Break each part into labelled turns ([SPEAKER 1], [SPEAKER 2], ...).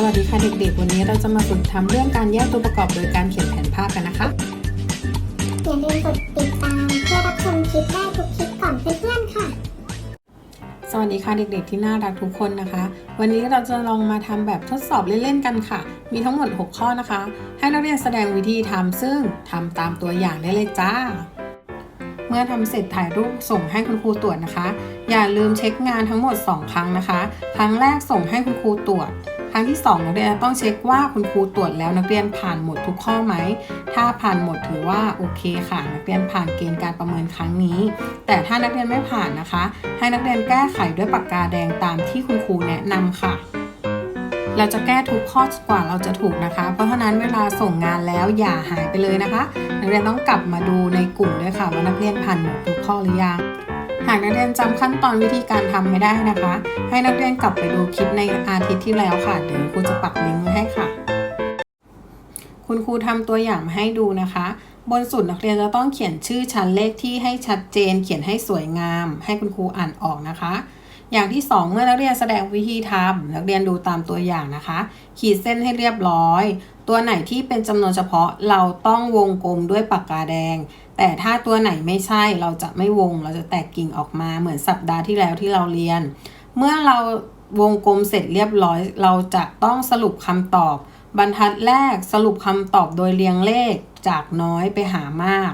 [SPEAKER 1] สวัสดีค่ะเด็กๆ วันนี้เราจะมาฝึกทำเรื่องการแยกตัวประกอบโดยการเขียนแผนภาพกันนะคะ
[SPEAKER 2] อย่าลืมกดติดตามเพื่อรับชมคลิปได้ทุกคลิปก่อนเพื่อนๆค่ะ
[SPEAKER 1] สวัสดีค่ะเด็กๆ ที่น่ารักทุกคนนะคะ วันนี้เราจะลองมาทำแบบทดสอบเล่นๆกันค่ะ มีทั้งหมด 6 ข้อนะคะ ให้นักเรียนแสดงวิธีทำซึ่งทำตามตัวอย่างได้เลยจ้าเมื่อทำเสร็จถ่ายรูปส่งให้คุณครูตรวจนะคะ อย่าลืมเช็คงานทั้งหมด 2 ครั้งนะคะ ครั้งแรกส่งให้คุณครูตรวจ ครั้งที่ 2 นักเรียนต้องเช็คว่าคุณครูตรวจแล้วนักเรียนผ่านหมดทุกข้อไหม ถ้าผ่านหมดถือว่าโอเคค่ะ นักเรียนผ่านเกณฑ์การประเมินครั้งนี้ แต่ถ้านักเรียนไม่ผ่านนะคะ ให้นักเรียนแก้ไขด้วยปากกาแดงตามที่คุณครูแนะนำค่ะเราจะแก้ทุกข้อกว่าเราจะถูกนะคะ เพราะฉะนั้นเวลาส่งงานแล้วอย่าหายไปเลยนะคะ นักเรียนต้องกลับมาดูในกลุ่มด้วยค่ะว่านักเรียนผ่านหมดทุกข้อหรือยัง หากนักเรียนจำขั้นตอนวิธีการทำไม่ได้นะคะ ให้นักเรียนกลับไปดูคลิปในอาทิตย์ที่แล้วค่ะเดี๋ยวครูจะปักลิงก์ไว้ให้ค่ะ คุณครูทำตัวอย่างมาให้ดูนะคะ บนสุดนักเรียนจะต้องเขียนชื่อชั้นเลขที่ให้ชัดเจน เขียนให้สวยงาม ให้คุณครูอ่านออกนะคะ อย่างที่ 2 เมื่อนักเรียนแสดงวิธีทำนักเรียนดูตามตัวอย่างนะคะ ขีดเส้นให้เรียบร้อย ตัวไหนที่เป็นจำนวนเฉพาะเราต้องวงกลมด้วยปากกาแดง แต่ถ้าตัวไหนไม่ใช่เราจะไม่วง เราจะแตกกิ่งออกมาเหมือนสัปดาห์ที่แล้วที่เราเรียน เมื่อเราวงกลมเสร็จเรียบร้อย เราจะต้องสรุปคำตอบบรรทัดแรกสรุปคำตอบโดยเรียงเลขจากน้อยไปหามาก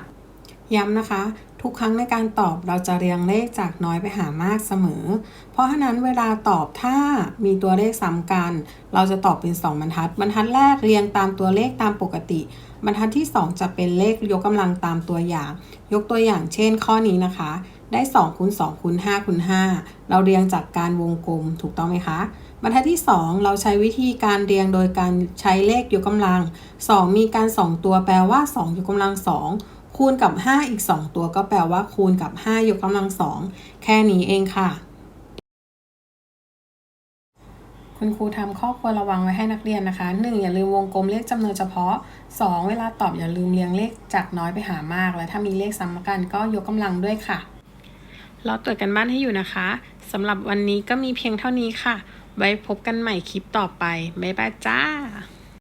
[SPEAKER 1] ย้ำนะคะ ทุกครั้งในการตอบเราจะเรียงเลขจากน้อยไปหามากเสมอ เพราะฉะนั้นเวลาตอบถ้ามีตัวเลขซ้ำกัน เราจะตอบเป็น 2 บรรทัด บรรทัดแรกเรียงตามตัวเลขตามปกติ บรรทัดที่ 2 จะเป็นเลขยกกำลังตามตัวอย่าง ยกตัวอย่างเช่น ข้อนี้นะคะ ได้2คูณ2คูณ5คูณ5เราเรียงจากการวงกลมถูกต้องไหมคะบรรทัดที่ 2 เราใช้วิธีการเรียงโดยการใช้เลขยกกำลัง 2 มีการ 2 ตัวแปลว่า 2 ยกกำลัง 2 คูณกับ 5 อีก 2 ตัวก็แปลว่าคูณกับ 5 ยกกำลัง2แค่นี้เองค่ะ คุณครูทำข้อควรระวังไว้ให้นักเรียนนะคะ 1. อย่าลืมวงกลมเลขจำนวนเฉพาะ 2. เวลาตอบอย่าลืมเรียงเลขจากน้อยไปหามาก และถ้ามีเลขซ้ำกันก็ยกกำลังด้วยค่ะรอตรวจกันบ้านให้อยู่นะคะสำหรับวันนี้ก็มีเพียงเท่านี้ค่ะ ไว้พบกันใหม่คลิปต่อไป บ๊ายบายจ้า